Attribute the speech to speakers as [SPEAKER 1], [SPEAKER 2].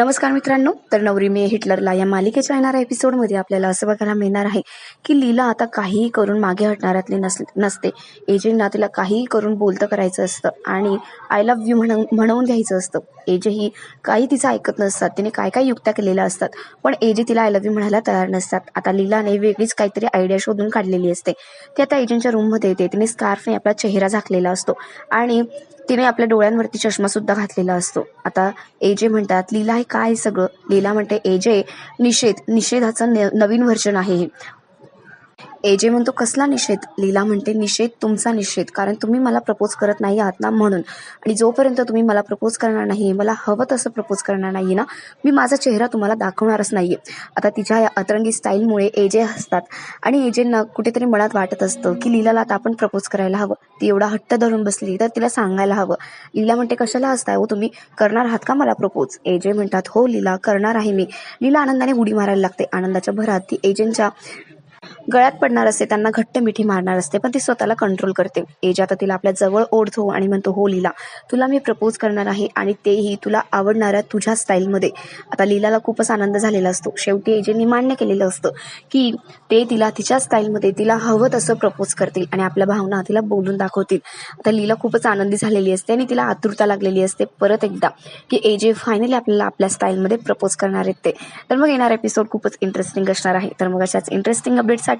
[SPEAKER 1] नमस्कार मित्रांनो तर नवरी मे हिटलरला या मालिकेच्या येणाऱ्या एपिसोडमध्ये आपल्याला असं बघायला मिळणार आहे की लीला आता काहीही करून मागे हटणाऱ्यातली नस नसते. एजेंना तिला काहीही करून बोलतं करायचं असतं आणि आय लव्ह यू म्हण म्हणवून घ्यायचं असतं. एजे ही काही तिचं ऐकत नसतात तिने काय काय युक्त्या केलेल्या असतात पण एजे तिला आय लव्ह यू म्हणायला तयार नसतात. आता लीलाने वेगळीच काहीतरी आयडिया शोधून काढलेली असते. ती आता एजंटच्या रूममध्ये येते तिने स्कार्फने आपला चेहरा झाकलेला असतो आणि तिने आपल्या डोळ्यांवरती चष्मा सुद्धा घातलेला असतो. आता एजे म्हणतात लीला हे काय सगळं? लीला म्हणते एजे निषेध निषेधाचं न- नवीन व्हर्जन आहे हे. एजे म्हणतो कसला निषेध? लीला म्हणते निषेध तुमचा निषेध. कारण तुम्ही मला प्रपोज करत नाही आहात ना म्हणून. आणि जोपर्यंत तुम्ही मला प्रपोज करणार नाही मला हवं तसं प्रपोज करणार नाही ना मी माझा चेहरा तुम्हाला दाखवणारच नाही आता तिच्या या अतरंगी स्टाईलमुळे एजे हसतात. आणि एजेंना कुठेतरी मनात वाटत असतं की लीलाला आता आपण प्रपोज करायला हवं. ती एवढा हट्ट धरून बसली तर तिला सांगायला हवं. लीला म्हणते कशाला हसताय हो तुम्ही? करणार आहात का मला प्रपोज एजे म्हणतात हो लीला करणार आहे मी. लीला आनंदाने उडी मारायला लागते. आनंदाच्या भरात ती एजेंटच्या गळ्यात पडणार असते त्यांना घट्ट मिठी मारणार असते पण ती स्वतःला कंट्रोल करते. एज आता तिला आपल्या जवळ ओढतो आणि म्हणतो हो लीला तुला मी प्रपोज करणार आहे आणि तेही तुला आवडणाऱ्या तुझ्या स्टाईलमध्ये आता लीलाला खूपच आनंद झालेला असतो. शेवटी एजेंनी मान्य केलेलं असतं की ते तिला तिच्या स्टाईलमध्ये तिला हवं तसं प्रपोज करतील आणि आपल्या भावना तिला बोलून दाखवतील. आता लीला खूपच आनंदी झालेली असते आणि तिला आतुरता लागलेली असते. परत एकदा की एजे फायनली आपल्याला आपल्या स्टाईलमध्ये प्रपोज करणार आहेत ते. तर मग येणार एपिसोड खूपच इंटरेस्टिंग असणार आहे. तर मग अशाच इंटरेस्टिंग अपडेटसाठी